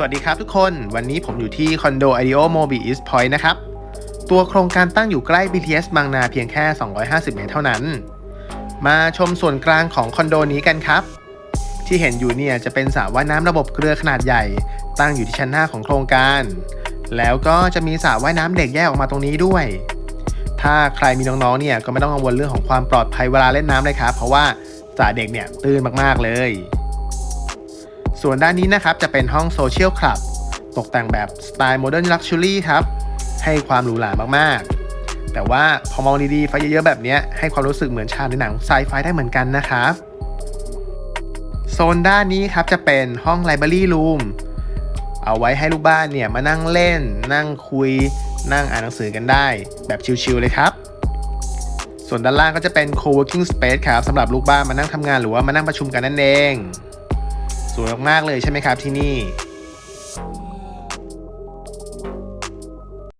สวัสดีครับทุกคน วันนี้ผมอยู่ที่คอนโด IDEO Mobi East Point นะครับ ตัวโครงการตั้งอยู่ใกล้ BTS บางนาเพียงแค่ 250 เมตรเท่านั้น มาชมส่วนกลางของคอนโดนี้กันครับ ที่เห็นอยู่เนี่ยจะเป็นสระว่ายน้ำระบบเกลือขนาดใหญ่ ตั้งอยู่ที่ชั้นหน้าของโครงการ แล้วก็จะมีสระว่ายน้ำเด็กแยกออกมาตรงนี้ด้วย ถ้าใครมีน้องๆเนี่ยก็ไม่ต้องกังวลเรื่องของความปลอดภัยเวลาเล่นน้ำเลยครับ เพราะว่าสระเด็กเนี่ยตื้นมากๆเลย ส่วนด้านนี้นะครับจะเป็นห้องโซเชียลคลับตกแต่งแบบสไตล์โมเดิร์นลักชัวรี่ครับ ให้ความหรูหรามากๆ แต่ว่าพอมองดีๆไฟเยอะๆแบบนี้ให้ความรู้สึกเหมือนฉากในหนังไซไฟได้เหมือนกันนะครับโซนด้านนี้ครับจะเป็นห้องไลบรารีรูมเอาไว้ให้ลูกบ้านเนี่ยมานั่งเล่น นั่งคุย นั่งอ่านหนังสือกันได้ แบบชิลๆเลยครับ ส่วนด้านล่างก็จะเป็น co-working space ครับสำหรับลูกบ้านมานั่งทำงานหรือว่ามานั่งประชุมกันนั่นเอง วยมากๆเลยใช่ไหมครับที่นี่